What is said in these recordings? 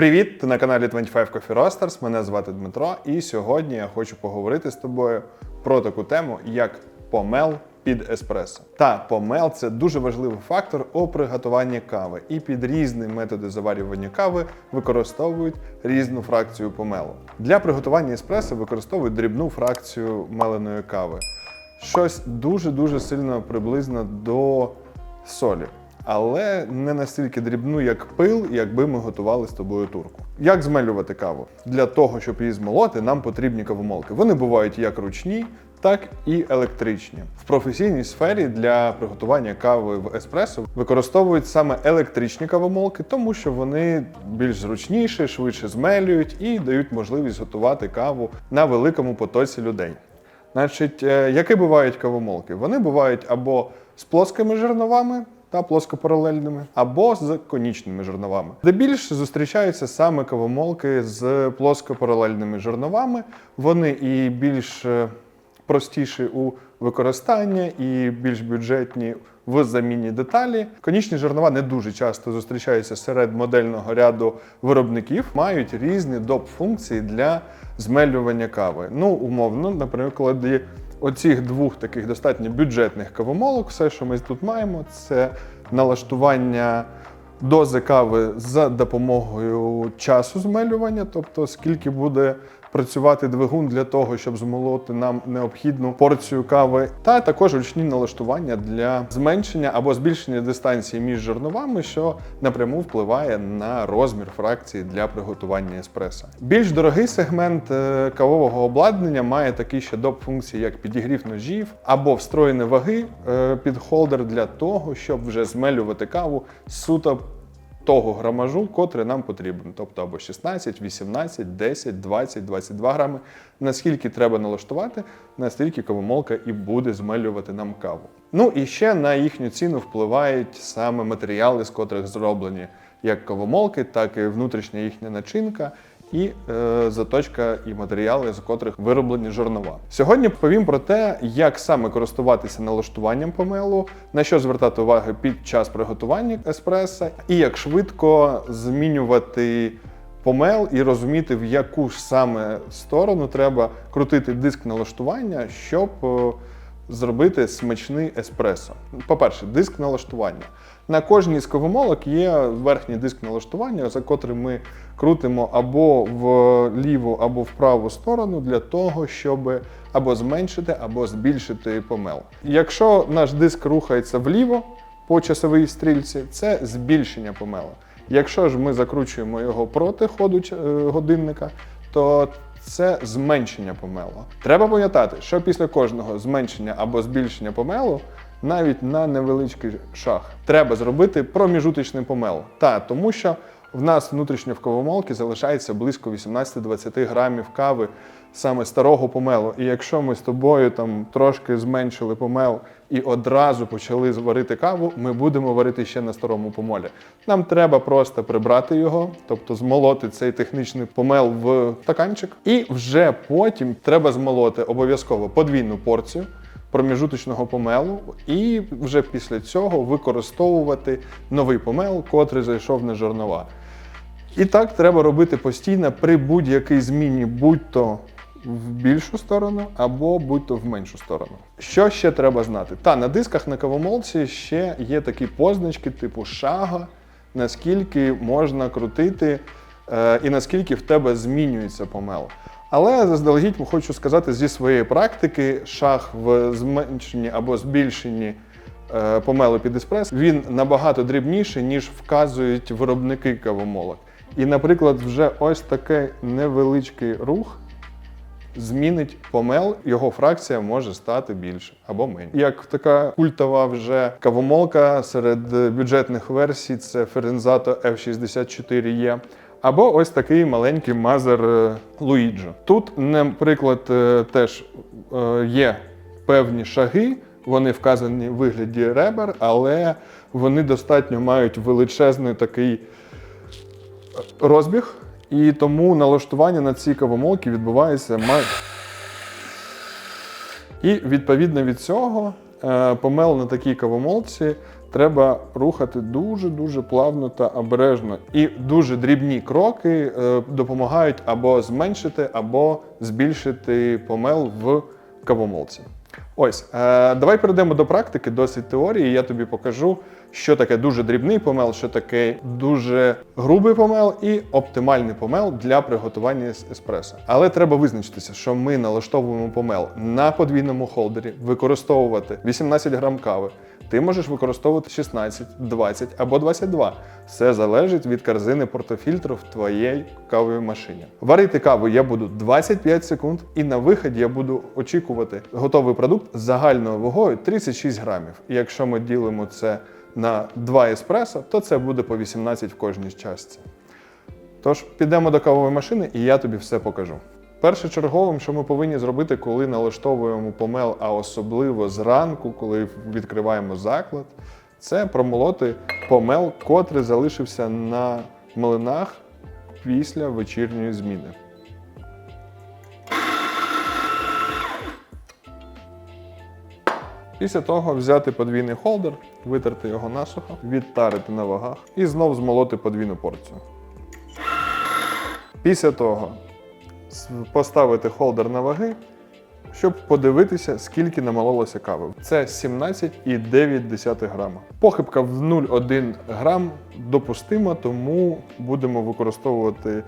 Привіт! Ти на каналі 25 Coffee Roasters. Мене звати Дмитро, і сьогодні я хочу поговорити з тобою про таку тему, як помел під еспресо. Та помел це дуже важливий фактор у приготуванні кави, і під різні методи заварювання кави використовують різну фракцію помелу. Для приготування еспресо використовують дрібну фракцію меленої кави. Щось дуже-дуже сильно приблизно до солі але не настільки дрібну, як пил, якби ми готували з тобою турку. Як змелювати каву? Для того, щоб її змолоти, нам потрібні кавомолки. Вони бувають як ручні, так і електричні. В професійній сфері для приготування кави в еспресо використовують саме електричні кавомолки, тому що вони більш зручніші, швидше змелюють і дають можливість готувати каву на великому потоці людей. Значить, е, які бувають кавомолки? Вони бувають або з плоскими жерновами, та плоскопаралельними, або з конічними жерновами. Де більше зустрічаються саме кавомолки з плоскопаралельними жерновами. Вони і більш е, простіші у використанні, і більш бюджетні в заміні деталі. Конічні жернова не дуже часто зустрічаються серед модельного ряду виробників, мають різні доп функції для змелювання кави. Ну, умовно, наприклад, оцих двох таких достатньо бюджетних кавомолок, все, що ми тут маємо, це налаштування дози кави за допомогою часу змелювання, тобто скільки буде працювати двигун для того, щоб змолоти нам необхідну порцію кави, та також ручні налаштування для зменшення або збільшення дистанції між жерновами, що напряму впливає на розмір фракції для приготування еспресо. Більш дорогий сегмент е, кавового обладнання має такі ще доп функції, як підігрів ножів або встроєні ваги е, під холдер для того, щоб вже змелювати каву суто того грамажу, котрий нам потрібен. Тобто або 16, 18, 10, 20, 22 грами. Наскільки треба налаштувати, настільки кавомолка і буде змелювати нам каву. Ну і ще на їхню ціну впливають саме матеріали, з котрих зроблені як кавомолки, так і внутрішня їхня начинка і е, заточка і матеріали, з котрих вироблені жорнова. Сьогодні повім про те, як саме користуватися налаштуванням помелу, на що звертати увагу під час приготування еспресо, і як швидко змінювати. Помел і розуміти, в яку ж саме сторону треба крутити диск налаштування, щоб е, зробити смачний еспресо. По-перше, диск налаштування. На кожній з ковомолок є верхній диск налаштування, за котрим ми крутимо або в ліву, або в праву сторону для того, щоб або зменшити, або збільшити помел. Якщо наш диск рухається вліво по часовій стрільці, це збільшення помела. Якщо ж ми закручуємо його проти ходу е, годинника, то це зменшення помелу. Треба пам'ятати, що після кожного зменшення або збільшення помелу, навіть на невеличкий шаг, треба зробити проміжуточний помел. Та тому що в нас внутрішньо в кавомолці залишається близько 18-20 грамів кави саме старого помелу. І якщо ми з тобою там трошки зменшили помел і одразу почали варити каву, ми будемо варити ще на старому помолі. Нам треба просто прибрати його, тобто змолоти цей технічний помел в стаканчик, і вже потім треба змолоти обов'язково подвійну порцію. Проміжуточного помелу, і вже після цього використовувати новий помел, котрий зайшов на жернова. І так треба робити постійно при будь-якій зміні, будь-то в більшу сторону або будь-то в меншу сторону. Що ще треба знати? Та на дисках на кавомолці ще є такі позначки типу шага, наскільки можна крутити е, і наскільки в тебе змінюється помел. Але заздалегідь хочу сказати зі своєї практики, шаг в зменшенні або збільшенні е, помелу під еспрес, він набагато дрібніший, ніж вказують виробники кавомолок. І, наприклад, вже ось такий невеличкий рух змінить помел, його фракція може стати більше або менше. Як така культова вже кавомолка серед бюджетних версій, це Ферензато F64E. Або ось такий маленький мазер Луїджо. Тут, наприклад, е, теж е, є певні шаги, вони вказані в вигляді ребер, але вони достатньо мають величезний такий розбіг, і тому налаштування на ці кавомолки відбувається май. І відповідно від цього е, помел на такій кавомолці треба рухати дуже-дуже плавно та обережно. І дуже дрібні кроки е, допомагають або зменшити, або збільшити помел в кавомолці. Ось, е, давай перейдемо до практики, досить теорії. Я тобі покажу, що таке дуже дрібний помел, що таке дуже грубий помел і оптимальний помел для приготування ес- еспресо. Але треба визначитися, що ми налаштовуємо помел на подвійному холдері, використовувати 18 грам кави. Ти можеш використовувати 16, 20 або 22. Все залежить від корзини портофільтру в твоїй кавовій машині. Варити каву я буду 25 секунд, і на виході я буду очікувати готовий продукт з загальною вагою 36 грамів. І якщо ми ділимо це на 2 еспресо, то це буде по 18 в кожній частці. Тож підемо до кавової машини, і я тобі все покажу. Першочерговим, що ми повинні зробити, коли налаштовуємо помел, а особливо зранку, коли відкриваємо заклад, це промолоти помел, котрий залишився на млинах після вечірньої зміни. Після того взяти подвійний холдер, витерти його насухо, відтарити на вагах і знов змолоти подвійну порцію. Після того поставити холдер на ваги, щоб подивитися, скільки намололося кави. Це 17,9 грама. Похибка в 0,1 грам допустима, тому будемо використовувати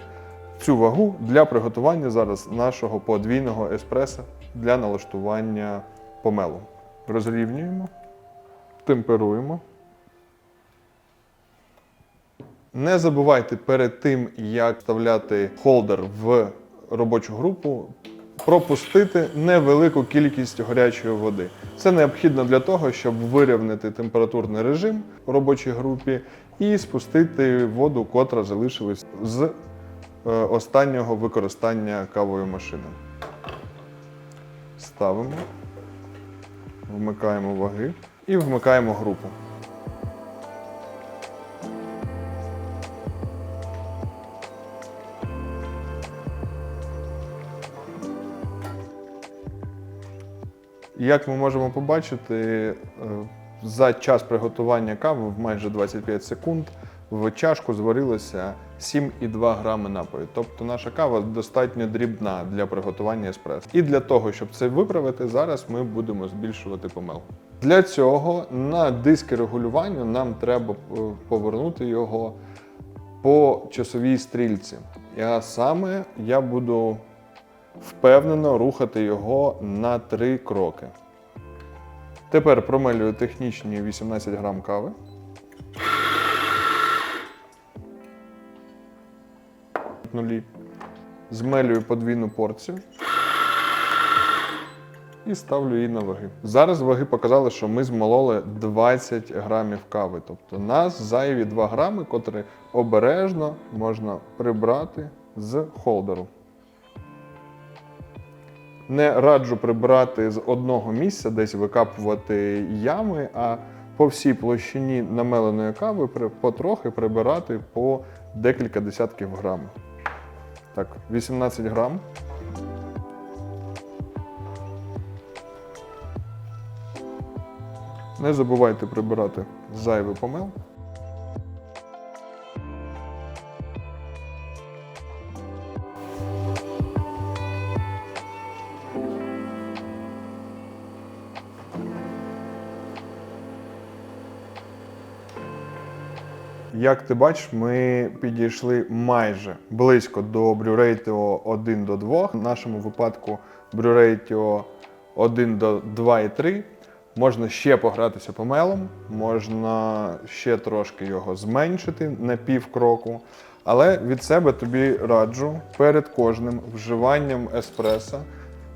цю вагу для приготування зараз нашого подвійного еспресо для налаштування помелу. Розрівнюємо, темперуємо. Не забувайте перед тим, як вставляти холдер в робочу групу, пропустити невелику кількість гарячої води. Це необхідно для того, щоб вирівняти температурний режим у робочій групі і спустити воду, котра залишилась з е, останнього використання кавової машини. Ставимо, вмикаємо ваги і вмикаємо групу. Як ми можемо побачити, е, за час приготування кави в майже 25 секунд в чашку зварилося 7,2 грами напою. Тобто наша кава достатньо дрібна для приготування еспресо. І для того, щоб це виправити, зараз ми будемо збільшувати помел. Для цього на диски регулювання нам треба е, повернути його по часовій стрільці. А саме я буду впевнено рухати його на три кроки. Тепер промелюю технічні 18 грам кави. Нулі. Змелюю подвійну порцію. І ставлю її на ваги. Зараз ваги показали, що ми змололи 20 грамів кави. Тобто нас зайві 2 грами, котрі обережно можна прибрати з холдеру. Не раджу прибирати з одного місця, десь викапувати ями, а по всій площині намеленої кави потрохи прибирати по декілька десятків грамів. Так, 18 грам. Не забувайте прибирати зайвий помел. Як ти бачиш, ми підійшли майже близько до Брюрейтіо 1 до 2. В нашому випадку Брюрейтіо 1 до 2,3. Можна ще погратися помелом, можна ще трошки його зменшити на пів кроку. Але від себе тобі раджу перед кожним вживанням еспресо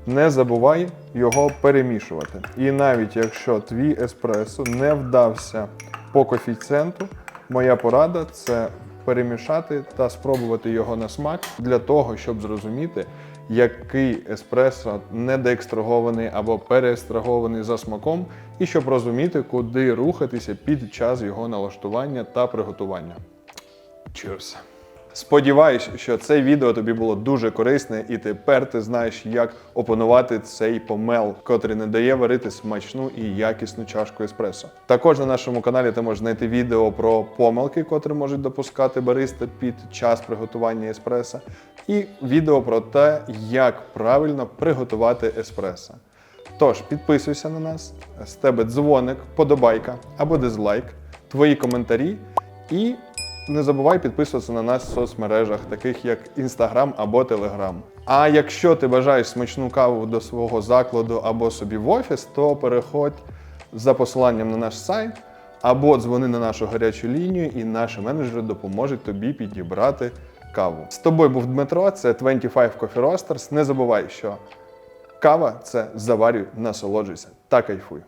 не забувай його перемішувати. І навіть якщо твій еспресо не вдався по коефіцієнту, моя порада це перемішати та спробувати його на смак для того, щоб зрозуміти, який еспресо недеекстрагований або переекстрагований за смаком, і щоб розуміти, куди рухатися під час його налаштування та приготування. Cheers! Сподіваюсь, що це відео тобі було дуже корисне, і тепер ти знаєш, як опанувати цей помел, котрий не дає варити смачну і якісну чашку еспресо. Також на нашому каналі ти можеш знайти відео про помилки, котрі можуть допускати бариста під час приготування еспресо, і відео про те, як правильно приготувати еспресо. Тож підписуйся на нас, з тебе дзвоник, подобайка або дизлайк, твої коментарі і не забувай підписуватися на нас в соцмережах, таких як Instagram або Telegram. А якщо ти бажаєш смачну каву до свого закладу або собі в офіс, то переходь за посиланням на наш сайт або дзвони на нашу гарячу лінію, і наші менеджери допоможуть тобі підібрати каву. З тобою був Дмитро, це 25 Coffee Roasters. Не забувай, що кава це заварюй, насолоджуйся та кайфуй.